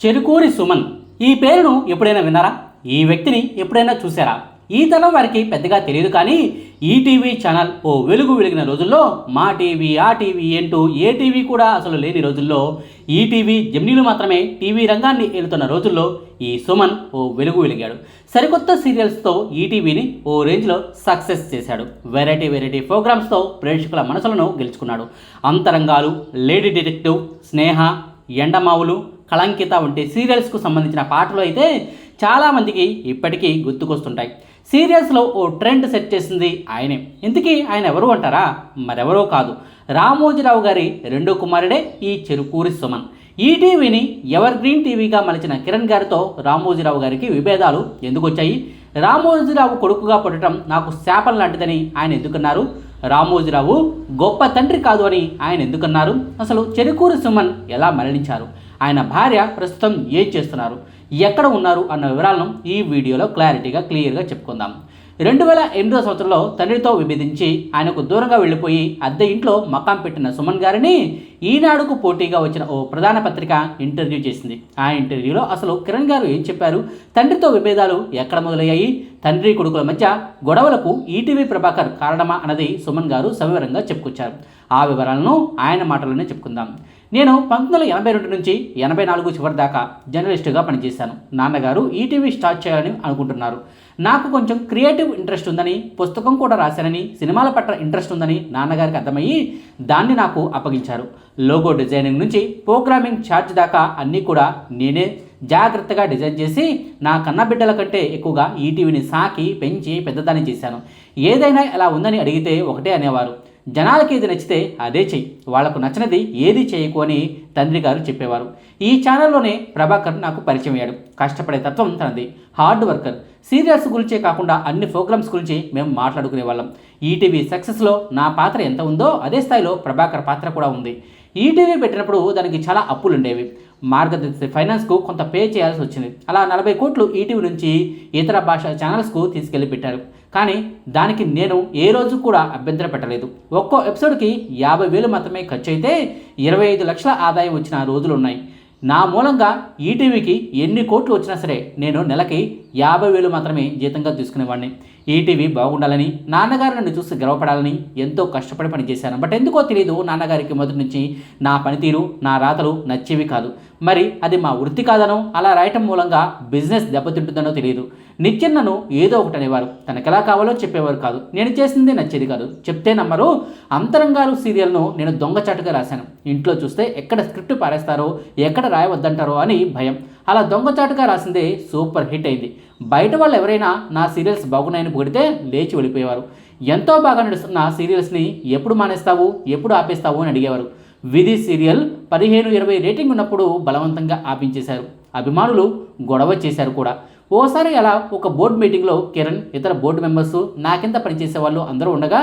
చెరుకూరి సుమన్. ఈ పేరును ఎప్పుడైనా విన్నారా? ఈ వ్యక్తిని ఎప్పుడైనా చూసారా ఈ తరం వారికి పెద్దగా తెలియదు కానీ ఈటీవీ ఛానల్ ఓ వెలుగు వెలిగిన రోజుల్లో మా టీవీ ఆ టీవీ ఏంటో ఏ టీవీ కూడా అసలు లేని రోజుల్లో ఈటీవీ జమ్నీలు మాత్రమే టీవీ రంగాన్ని ఏలుతున్న రోజుల్లో ఈ సుమన్ ఓ వెలుగు వెలిగాడు. సరికొత్త సీరియల్స్తో ఈటీవీని ఓ రేంజ్లో సక్సెస్ చేశాడు. వెరైటీ వెరైటీ ప్రోగ్రామ్స్తో ప్రేక్షకుల మనసులను గెలుచుకున్నాడు. అంతరంగాలు లేడీ డిటెక్టివ్ స్నేహ ఎండమావులు కళంకిత వంటి సీరియల్స్కు సంబంధించిన పాటలు అయితే చాలామందికి ఇప్పటికీ గుర్తుకొస్తుంటాయి. సీరియల్స్లో ఓ ట్రెండ్ సెట్ చేసింది ఆయనే. ఇంతకీ ఆయన ఎవరు అంటారా? మరెవరో కాదు. రామోజీరావు గారి రెండో కుమారుడే ఈ చెరుకూరి సుమన్. ఈ టీవీని ఎవర్ గ్రీన్ టీవీగా మలిచిన కిరణ్ గారితో రామోజీరావు గారికి విభేదాలు ఎందుకు వచ్చాయి రామోజీరావు కొడుకుగా పుట్టడం నాకు శాపం లాంటిదని ఆయన ఎందుకన్నారు? రామోజీరావు గొప్ప తండ్రి కాదు అని ఆయన ఎందుకన్నారు? అసలు చెరుకూరి సుమన్ ఎలా మరణించారు? ఆయన భార్య ప్రస్తుతం ఏం చేస్తున్నారు? ఎక్కడ ఉన్నారు? అన్న వివరాలను ఈ వీడియోలో క్లారిటీగా క్లియర్గా చెప్పుకుందాం. రెండు వేల ఎనిమిదో సంవత్సరంలో తండ్రితో విభేదించి ఆయనకు దూరంగా వెళ్ళిపోయి అద్దె ఇంట్లో మకాం పెట్టిన సుమన్ గారిని ఈనాడుకు పోటీగా వచ్చిన ఓ ప్రధాన పత్రిక ఇంటర్వ్యూ చేసింది. ఆ ఇంటర్వ్యూలో అసలు కిరణ్ గారు ఏం చెప్పారు? తండ్రితో విభేదాలు ఎక్కడ మొదలయ్యాయి? తండ్రి కొడుకుల మధ్య గొడవలకు ఈటీవీ ప్రభాకర్ కారణమా అన్నది సుమన్ గారు సవివరంగా చెప్పుకొచ్చారు. ఆ వివరాలను ఆయన మాటలోనే చెప్పుకుందాం. నేను పంతొమ్మిది వందల ఎనభై రెండు నుంచి ఎనభై నాలుగు చివరి దాకా జర్నలిస్టుగా పనిచేశాను. నాన్నగారు ఈటీవీ స్టార్ట్ చేయాలని అనుకుంటున్నారు. నాకు కొంచెం క్రియేటివ్ ఇంట్రెస్ట్ ఉందని పుస్తకం కూడా రాశానని సినిమాల పట్ల ఇంట్రెస్ట్ ఉందని నాన్నగారికి అర్థమయ్యి దాన్ని నాకు అప్పగించారు. లోగో డిజైనింగ్ నుంచి ప్రోగ్రామింగ్ ఛార్జ్ దాకా అన్నీ కూడా నేనే జాగ్రత్తగా డిజైన్ చేసి నా కన్న బిడ్డల కంటే ఎక్కువగా ఈటీవీని సాకి పెంచి పెద్దదాన్ని చేశాను. ఏదైనా ఎలా ఉందని అడిగితే ఒకటే అనేవారు. జనాలకి ఏది నచ్చితే అదే చెయ్యి. వాళ్ళకు నచ్చినది ఏది చేయకు అని తండ్రి గారు చెప్పేవారు. ఈ ఛానల్లోనే ప్రభాకర్ నాకు పరిచయం అయ్యాడు. కష్టపడే తత్వం తనది. Hard worker. సీరియల్స్ గురించే కాకుండా అన్ని ప్రోగ్రామ్స్ గురించి మేము మాట్లాడుకునే వాళ్ళం ఈటీవీ సక్సెస్లో నా పాత్ర ఎంత ఉందో అదే స్థాయిలో ప్రభాకర్ పాత్ర కూడా ఉంది. ఈటీవీ పెట్టినప్పుడు దానికి చాలా అప్పులు ఉండేవి. మార్గదర్శి ఫైనాన్స్కు కొంత పే చేయాల్సి వచ్చింది. అలా నలభై కోట్లు ఈటీవీ నుంచి ఇతర భాష ఛానల్స్కు తీసుకెళ్ళి పెట్టారు. కానీ దానికి నేను ఏ రోజు కూడా అభ్యంతర పెట్టలేదు. ఒక్కో ఎపిసోడ్కి యాభై వేలు మాత్రమే ఖర్చు అయితే ఇరవై ఐదు లక్షల ఆదాయం వచ్చిన రోజులు ఉన్నాయి. నా మూలంగా ఈటీవీకి ఎన్ని కోట్లు వచ్చినా సరే నేను నెలకి యాభై వేలు మాత్రమే జీతంగా తీసుకునేవాడిని. ఈటీవీ బాగుండాలని నాన్నగారు నన్ను చూసి గర్వపడాలని ఎంతో కష్టపడి పనిచేశాను. బట్ ఎందుకో తెలియదు నాన్నగారికి మొదటి నుంచి నా పనితీరు నా రాతలు నచ్చేవి కాదు. మరి అది మా వృత్తి కాదనో అలా రాయటం మూలంగా బిజినెస్ దెబ్బతింటుందనో తెలియదు నిత్యం నన్ను ఏదో ఒకటి అనేవారు. తనకు ఎలా కావాలో చెప్పేవారు కాదు. నేను చేసింది నచ్చేది కాదు. చెప్తే నమ్మరు. అంతరంగాలు సీరియల్ను నేను దొంగచాటుగా రాశాను. ఇంట్లో చూస్తే ఎక్కడ స్క్రిప్ట్ పారేస్తారో ఎక్కడ రాయవద్దంటారో అని భయం. అలా దొంగచాటుగా రాసింది సూపర్ హిట్ అయింది. బయట వాళ్ళు ఎవరైనా నా సీరియల్స్ బాగున్నాయని పొగిడితే లేచి వెళ్ళిపోయేవారు. ఎంతో బాగా నడుస్తున్న సీరియల్స్ని ఎప్పుడు మానేస్తావు ఎప్పుడు ఆపేస్తావు అని అడిగేవారు. విధి సీరియల్ పదిహేను ఇరవై రేటింగ్ ఉన్నప్పుడు బలవంతంగా ఆపించేశారు. అభిమానులు గొడవ చేశారు కూడా. ఓసారి అలా ఒక బోర్డు మీటింగ్లో కిరణ్ ఇతర బోర్డు మెంబర్స్ నాకింత పనిచేసే వాళ్ళు అందరూ ఉండగా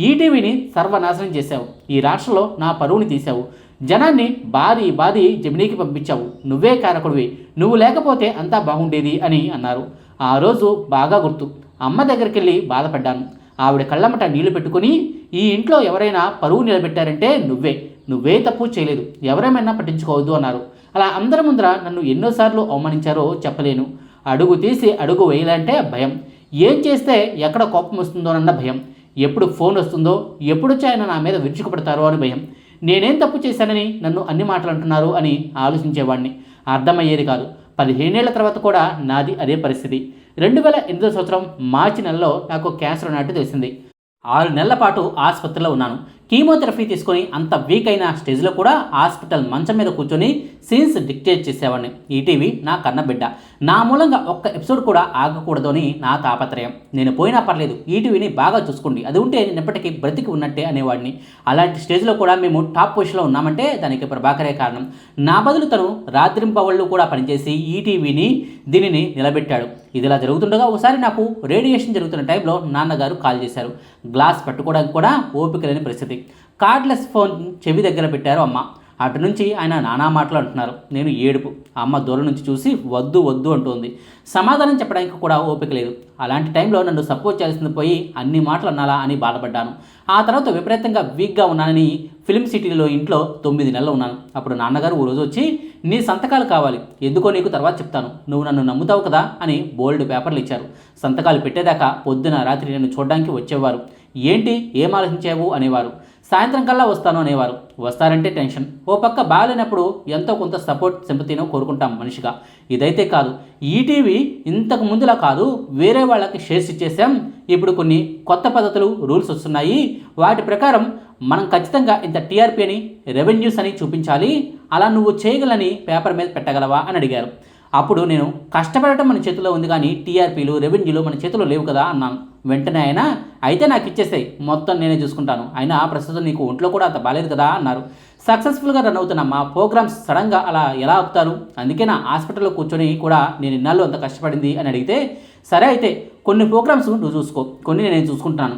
ఈటీవీని సర్వనాశనం చేశావు. ఈ రాష్ట్రంలో నా పరువుని తీశావు. జనాన్ని బాది బాది జమినీకి పంపించావు. నువ్వే కారకుడివి. నువ్వు లేకపోతే అంతా బాగుండేది అని అన్నారు. ఆ రోజు బాగా గుర్తు. అమ్మ దగ్గరికి వెళ్ళి బాధపడ్డాను. ఆవిడ కళ్ళమట నీళ్ళు పెట్టుకుని ఈ ఇంట్లో ఎవరైనా పరువు నిలబెట్టారంటే నువ్వే. నువ్వే తప్పు చేయలేదు. ఎవరేమైనా పట్టించుకోవద్దు అన్నారు. అలా అందరి ముందర నన్ను ఎన్నోసార్లు అవమానించారో చెప్పలేను. అడుగు తీసి అడుగు వేయాలంటే భయం. ఏం చేస్తే ఎక్కడ కోపం వస్తుందోనన్న భయం. ఎప్పుడు ఫోన్ వస్తుందో ఎప్పుడు వచ్చాయన ఆయన నా మీద విరుచుకుపడతారో అని భయం. నేనేం తప్పు చేశానని నన్ను అన్ని మాటలు అంటున్నారు అని ఆలోచించేవాడిని అర్థమయ్యేది కాదు. పదిహేనేళ్ళ తర్వాత కూడా నాది అదే పరిస్థితి. రెండు వేల ఎనిమిదో సంవత్సరం మార్చి నెలలో నాకు క్యాన్సర్ ఉన్నట్టు తెలిసింది. ఆరు నెలల పాటు ఆసుపత్రిలో ఉన్నాను. కీమోథెరపీ తీసుకొని అంత వీక్ అయిన స్టేజ్లో కూడా హాస్పిటల్ మంచం మీద కూర్చొని సీన్స్ డిక్టేట్ చేసేవాడిని. ఈటీవీ నా కన్నబిడ్డ నా మూలంగా ఒక్క ఎపిసోడ్ కూడా ఆగకూడదు అని నా తాపత్రయం. నేను పోయినా పర్లేదు ఈటీవీని బాగా చూసుకోండి. అది ఉంటే నేను ఎప్పటికీ బ్రతికి ఉన్నట్టే అనేవాడిని. అలాంటి స్టేజ్లో కూడా మేము టాప్ పొజిషన్లో ఉన్నామంటే దానికి ప్రభాకరే కారణం. నా బదులు తను రాత్రింపవళ్ళు కూడా పనిచేసి ఈటీవీని దీనిని నిలబెట్టాడు. ఇదిలా జరుగుతుండగా ఒకసారి నాకు రేడియేషన్ జరుగుతున్న టైంలో నాన్నగారు కాల్ చేశారు. గ్లాస్ పట్టుకోవడానికి కూడా ఓపిక లేని పరిస్థితి. కార్డ్లెస్ ఫోన్ చెవి దగ్గర పెట్టారు అమ్మ. అటు నుంచి ఆయన నానా మాటలు అంటున్నారు. నేను ఏడుపు. అమ్మ దూరం నుంచి చూసి వద్దు వద్దు అంటుంది. సమాధానం చెప్పడానికి కూడా ఓపిక లేదు. అలాంటి టైంలో నన్ను సపోర్ట్ చేయాల్సింది పోయి అన్ని మాటలు అన్నాలా అని బాధపడ్డాను. ఆ తర్వాత విపరీతంగా వీక్గా ఉన్నానని ఫిల్మ్ సిటీలో ఇంట్లో తొమ్మిది నెలలు ఉన్నాను. అప్పుడు నాన్నగారు ఓ రోజు వచ్చి నీ సంతకాలు కావాలి. ఎందుకో నీకు తర్వాత చెప్తాను. నువ్వు నన్ను నమ్ముతావు కదా? అని బోల్డ్ పేపర్లు ఇచ్చారు. సంతకాలు పెట్టేదాకా పొద్దున రాత్రి నన్ను చూడడానికి వచ్చేవారు. ఏంటి? ఏం ఆలోచించావు? అనేవారు. సాయంత్రం కల్లా వస్తాను అనేవారు. వస్తారంటే టెన్షన్. ఓ పక్క బాగాలేనప్పుడు ఎంతో కొంత సపోర్ట్ సింపతినో కోరుకుంటాం మనిషిగా. ఇదైతే కాదు. ఈటీవీ ఇంతకు ముందులా కాదు. వేరే వాళ్ళకి షేర్స్ ఇచ్చేసాం ఇప్పుడు కొన్ని కొత్త పద్ధతులు రూల్స్ వస్తున్నాయి. వాటి ప్రకారం మనం ఖచ్చితంగా ఇంత టీఆర్పీ అని రెవెన్యూస్ అని చూపించాలి. అలా నువ్వు చేయగలని పేపర్ మీద పెట్టగలవా అని అడిగారు. అప్పుడు నేను కష్టపడటం మన చేతిలో ఉంది కానీ టీఆర్పీలు రెవెన్యూలు మన చేతిలో లేవు కదా అన్నాను. వెంటనే ఆయన అయితే నాకు ఇచ్చేసాయి మొత్తం నేనే చూసుకుంటాను. అయినా ప్రస్తుతం నీకు ఒంట్లో కూడా అంత బాలేదు కదా అన్నారు. సక్సెస్ఫుల్గా రన్ అవుతున్న మా ప్రోగ్రామ్స్ సడన్గా అలా ఎలా ఆపుతారు? అందుకే నా హాస్పిటల్లో కూర్చొని కూడా నేను ఇన్నాళ్ళు అంత కష్టపడింది అని అడిగితే సరే అయితే కొన్ని ప్రోగ్రామ్స్ నువ్వు చూసుకో. కొన్ని నేను చూసుకుంటాను.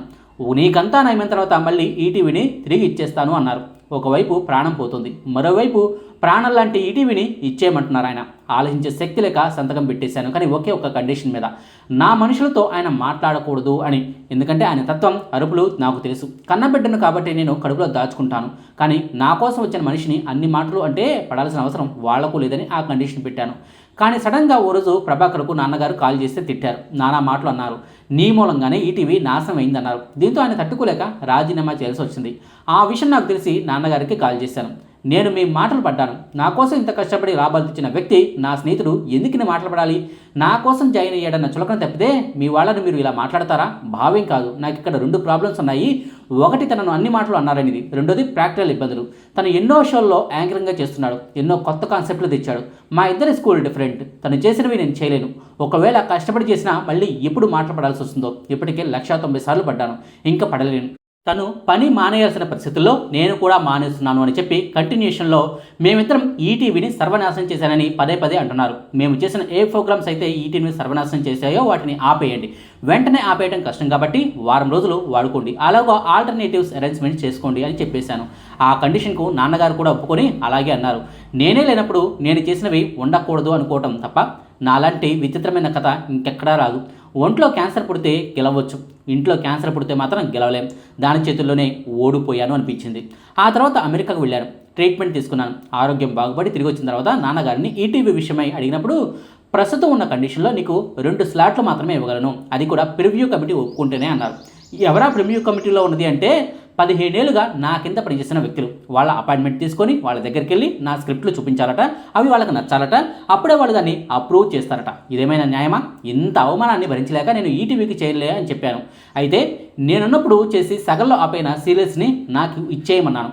నీకంతా నయమైన తర్వాత మళ్ళీ ఈటీవీని తిరిగి ఇచ్చేస్తాను అన్నారు. ఒకవైపు ప్రాణం పోతుంది మరోవైపు ప్రాణం లాంటి ఈటీవీని ఇచ్చేయమంటున్నారు ఆయన. ఆలోచించే శక్తి లేక సంతకం పెట్టేశాను కానీ ఒకే ఒక కండిషన్ మీద. నా మనుషులతో ఆయన మాట్లాడకూడదు అని. ఎందుకంటే ఆయన తత్వం అరుపులు నాకు తెలుసు. కన్నబిడ్డను కాబట్టి నేను కడుపులో దాచుకుంటాను. కానీ నా కోసం వచ్చిన మనిషిని అన్ని మాటలు అంటే పడాల్సిన అవసరం వాళ్ళకు లేదని ఆ కండిషన్ పెట్టాను. కానీ సడన్గా ఓ రోజు ప్రభాకర్కు నాన్నగారు కాల్ చేస్తే తిట్టారు. నానా మాటలు అన్నారు. నీ మూలంగానే ఈటీవీ నాశనం అయిందన్నారు. దీంతో ఆయన తట్టుకోలేక రాజీనామా చేయాల్సి వచ్చింది. ఆ విషయం నాకు తెలిసి నాన్నగారికి కాల్ చేశాను. నేను మీ మాటలు పడ్డాను. నా కోసం ఇంత కష్టపడి లాభాలు తెచ్చిన వ్యక్తి నా స్నేహితుడు ఎందుకు ఇన్ని మాటలు పడాలి? నా కోసం జాయిన్ అయ్యాడన్న చులకన తప్పితే మీ వాళ్ళని మీరు ఇలా మాట్లాడతారా? భావ్యం కాదు. నాకు ఇక్కడ రెండు ప్రాబ్లమ్స్ ఉన్నాయి. ఒకటి తనను అన్ని మాటలు అన్నారనేది. రెండోది ప్రాక్టికల్ ఇబ్బందులు. తను ఎన్నో షోల్లో యాంకరింగ్గా చేస్తున్నాడు. ఎన్నో కొత్త కాన్సెప్ట్లు తెచ్చాడు. మా ఇద్దరి స్కూల్ డిఫరెంట్. తను చేసినవి నేను చేయలేను. ఒకవేళ కష్టపడి చేసినా మళ్ళీ ఎప్పుడు మాట్లాడాల్సి వస్తుందో ఇప్పటికే లక్షా తొంభై సార్లు పడ్డాను. ఇంకా పడలేను. తను పని మానేయాల్సిన పరిస్థితుల్లో నేను కూడా మానేస్తున్నాను అని చెప్పి కంటిన్యూషన్లో మేమిద్దరం ఈటీవీని సర్వనాశనం చేశానని పదే పదే అంటున్నారు. మేము చేసిన ఏ ప్రోగ్రామ్స్ అయితే ఈటీవీని సర్వనాశనం చేశాయో వాటిని ఆపేయండి. వెంటనే ఆపేయడం కష్టం కాబట్టి వారం రోజులు వాడుకోండి. అలాగో ఆల్టర్నేటివ్స్ అరేంజ్మెంట్ చేసుకోండి అని చెప్పేశాను. ఆ కండిషన్కు నాన్నగారు కూడా ఒప్పుకొని అలాగే అన్నారు. నేనే లేనప్పుడు నేను చేసినవి ఉండకూడదు అనుకోవటం తప్ప నాలాంటి విచిత్రమైన కథ ఇంకెక్కడా రాదు. ఒంట్లో క్యాన్సర్ పుడితే గెలవచ్చు. ఇంట్లో క్యాన్సర్ పుడితే మాత్రం గెలవలేం. దాని చేతుల్లోనే ఓడిపోయాను అనిపించింది. ఆ తర్వాత అమెరికాకు వెళ్ళాను. ట్రీట్మెంట్ తీసుకున్నాను. ఆరోగ్యం బాగుపడి తిరిగి వచ్చిన తర్వాత నాన్నగారిని ఈటీవీ విషయమై అడిగినప్పుడు ప్రస్తుతం ఉన్న కండిషన్లో నీకు రెండు స్లాట్లు మాత్రమే ఇవ్వగలను. అది కూడా ప్రివ్యూ కమిటీ ఒప్పుకుంటేనే అన్నారు. ఎవరా ప్రివ్యూ కమిటీలో ఉన్నది అంటే పదిహేడేళ్ళుగా నా కింద పనిచేసిన వ్యక్తులు. వాళ్ళ అపాయింట్మెంట్ తీసుకొని వాళ్ళ దగ్గరికి వెళ్ళి నా స్క్రిప్ట్లు చూపించాలట అవి వాళ్ళకి నచ్చాలట అప్పుడే వాళ్ళు దాన్ని అప్రూవ్ చేస్తారట. ఇదేమైనా న్యాయమా? ఇంత అవమానాన్ని భరించలేక నేను ఈటీవీకి చేయలే అని చెప్పాను. అయితే నేనున్నప్పుడు చేసి సగంలో ఆపైన సీరియల్స్ని నాకు ఇచ్చేయమన్నాను.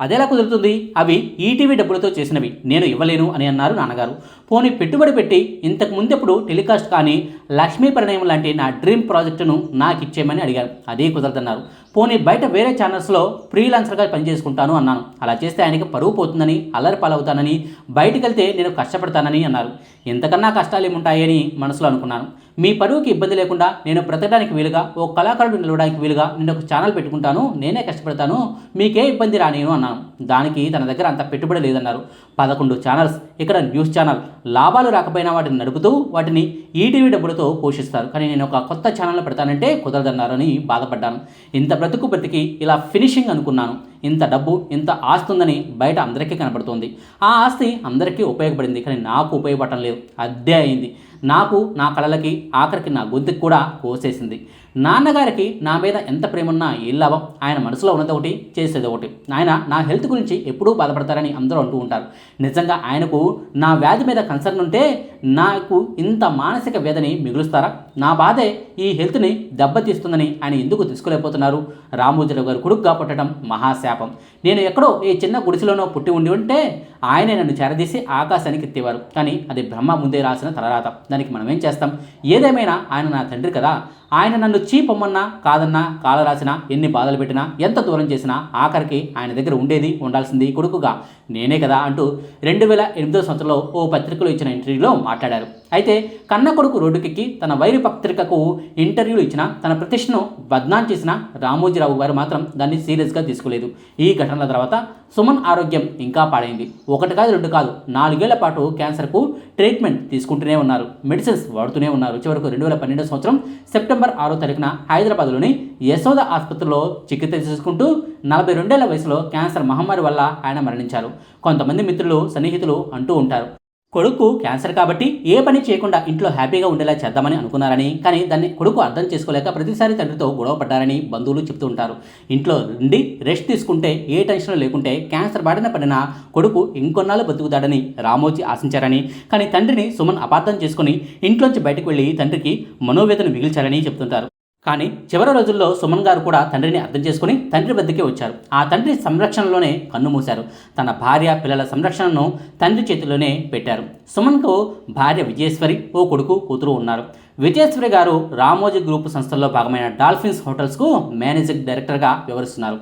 అదేలా కుదురుతుంది? అవి ఈటీవీ డబ్బులతో చేసినవి. నేను ఇవ్వలేను అని అన్నారు నాన్నగారు. పోనీ పెట్టుబడి పెట్టి ఇంతకు ముందెప్పుడు టెలికాస్ట్ కానీ లక్ష్మీ పరిణయం లాంటి నా డ్రీమ్ ప్రాజెక్టును నాకు ఇచ్చేయమని అడిగారు. అదే కుదరదన్నారు. పోనీ బయట వేరే ఛానల్స్లో ఫ్రీలాన్సర్గా పనిచేసుకుంటాను అన్నాను. అలా చేస్తే ఆయనకి పరువు పోతుందని అల్లరి పాలవుతానని బయటికి వెళ్తే నేను కష్టపడతానని అన్నారు. ఎంతకన్నా కష్టాలు ఏముంటాయని మనసులో అనుకున్నాను. మీ పరువుకి ఇబ్బంది లేకుండా నేను బ్రతకడానికి వీలుగా ఓ కళాకారుడు నిలవడానికి వీలుగా నేను ఒక ఛానల్ పెట్టుకుంటాను నేనే కష్టపడతాను మీకే ఇబ్బంది రానేను అన్నాను. దానికి తన దగ్గర అంత పెట్టుబడి లేదన్నారు. పదకొండు ఛానల్స్ ఇక్కడ న్యూస్ ఛానల్ లాభాలు రాకపోయినా వాటిని నడుపుతూ వాటిని ఈటీవీ డబ్బులతో పోషిస్తారు. కానీ నేను ఒక కొత్త ఛానల్ పెడతానంటే కుదరదన్నారని బాధపడ్డాను. ఇంత బ్రతుకు బ్రతికి ఇలా ఫినిషింగ్ అనుకున్నాను. ఇంత డబ్బు ఇంత ఆస్తి ఉందని బయట అందరికీ కనబడుతుంది. ఆ ఆస్తి అందరికీ ఉపయోగపడింది కానీ నాకు ఉపయోగపడటం లేదు. అద్దే అయింది. నాకు నా కళలకి ఆఖరికి నా గొంతుకు కూడా కోసేసింది. నాన్నగారికి నా మీద ఎంత ప్రేమున్నా ఏం లాభం ఆయన మనసులో ఉన్నది ఒకటి చేసేది ఒకటి. ఆయన నా హెల్త్ గురించి ఎప్పుడూ బాధపడతారని అందరూ అంటూ ఉంటారు. నిజంగా ఆయనకు నా వ్యాధి మీద కన్సర్న్ ఉంటే నాకు ఇంత మానసిక వేదని మిగులుస్తారా? నా బాధే ఈ హెల్త్ని దెబ్బతీస్తుందని ఆయన ఎందుకు తీసుకోలేకపోతున్నారు రామోజీరావు గారు కొడుకుగా పుట్టడం మహాశాపం. నేను ఎక్కడో ఈ చిన్న గుడిసెలోనో పుట్టి ఉండి ఉంటే ఆయనే నన్ను చేరదీసి ఆకాశానికి ఎత్తేవారు. కానీ అది బ్రహ్మ ముందే రాసిన తలరాత. దానికి మనం ఏం చేస్తాం? ఏదేమైనా ఆయన నా తండ్రి కదా. ఆయన నన్ను చీపమ్మన్నా కాదన్నా కాల రాసినా ఎన్ని బాధలు పెట్టినా ఎంత దూరం చేసినా ఆఖరికి ఆయన దగ్గర ఉండేది ఉండాల్సింది కొడుకుగా. నేనే కదా అంటూ రెండు వేల ఎనిమిదో సంవత్సరంలో ఓ పత్రికలో ఇచ్చిన ఇంటర్వ్యూలో మాట్లాడారు. అయితే కన్న కొడుకు రోడ్డుకెక్కి తన వైరు పత్రికకు ఇంటర్వ్యూలు ఇచ్చిన తన ప్రతిష్టను బద్నాం చేసిన రామోజీరావు గారు మాత్రం దాన్ని సీరియస్గా తీసుకోలేదు. ఈ ఘటనల తర్వాత సుమన్ ఆరోగ్యం ఇంకా పాడైంది. ఒకటి కాదు రెండు కాదు నాలుగేళ్ళ పాటు క్యాన్సర్కు ట్రీట్మెంట్ తీసుకుంటూనే ఉన్నారు. మెడిసిన్స్ వాడుతూనే ఉన్నారు. చివరకు రెండు వేల పన్నెండో సంవత్సరం సెప్టెంబర్ ఆరో తారీఖున హైదరాబాద్లోని యశోద ఆసుపత్రిలో చికిత్స తీసుకుంటూ నలభై రెండేళ్ళ వయసులో క్యాన్సర్ మహమ్మారి వల్ల ఆయన మరణించారు. కొంతమంది మిత్రులు సన్నిహితులు అంటూ ఉంటారు. కొడుకు క్యాన్సర్ కాబట్టి ఏ పని చేయకుండా ఇంట్లో హ్యాపీగా ఉండేలా చేద్దామని అనుకున్నారని కానీ దాన్ని కొడుకు అర్థం చేసుకోలేక ప్రతిసారి తండ్రితో గొడవ పడ్డారని బంధువులు చెప్తూ ఉంటారు. ఇంట్లో నుండి రెస్ట్ తీసుకుంటే ఏ టెన్షన్ లేకుంటే క్యాన్సర్ బాడిన పడిన కొడుకు ఇంకొన్నాళ్ళు బతుకుతాడని రామోజీ ఆశించారని కానీ తండ్రిని సుమన్ అపార్థం చేసుకుని ఇంట్లోంచి బయటకు వెళ్ళి తండ్రికి మనోవేదన మిగిల్చారని చెప్తుంటారు. కానీ చివరి రోజుల్లో సుమన్ గారు కూడా తండ్రిని అర్థం చేసుకుని తండ్రి వద్దకే వచ్చారు. ఆ తండ్రి సంరక్షణలోనే కన్నుమూశారు తన భార్య పిల్లల సంరక్షణను తండ్రి చేతిలోనే పెట్టారు. సుమన్కు భార్య విజయేశ్వరి ఓ కొడుకు కూతురు ఉన్నారు. విజయేశ్వరి గారు రామోజీ గ్రూప్ సంస్థల్లో భాగమైన డాల్ఫిన్స్ హోటల్స్కు మేనేజింగ్ డైరెక్టర్గా వివరిస్తున్నారు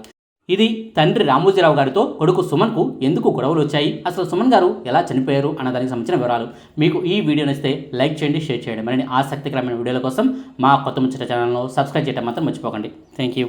ఇది తండ్రి రామోజీరావు గారితో కొడుకు సుమన్కు ఎందుకు గొడవలు వచ్చాయి? అసలు సుమన్ గారు ఎలా చనిపోయారు అన్న దానికి సంబంధించిన వివరాలు మీకు ఈ వీడియో నచ్చితే లైక్ చేయండి షేర్ చేయండి. మరిన్ని ఆసక్తికరమైన వీడియోల కోసం మా కొత్త ముచ్చట ఛానల్ను సబ్స్క్రైబ్ చేయడం మాత్రం మర్చిపోకండి. Thank you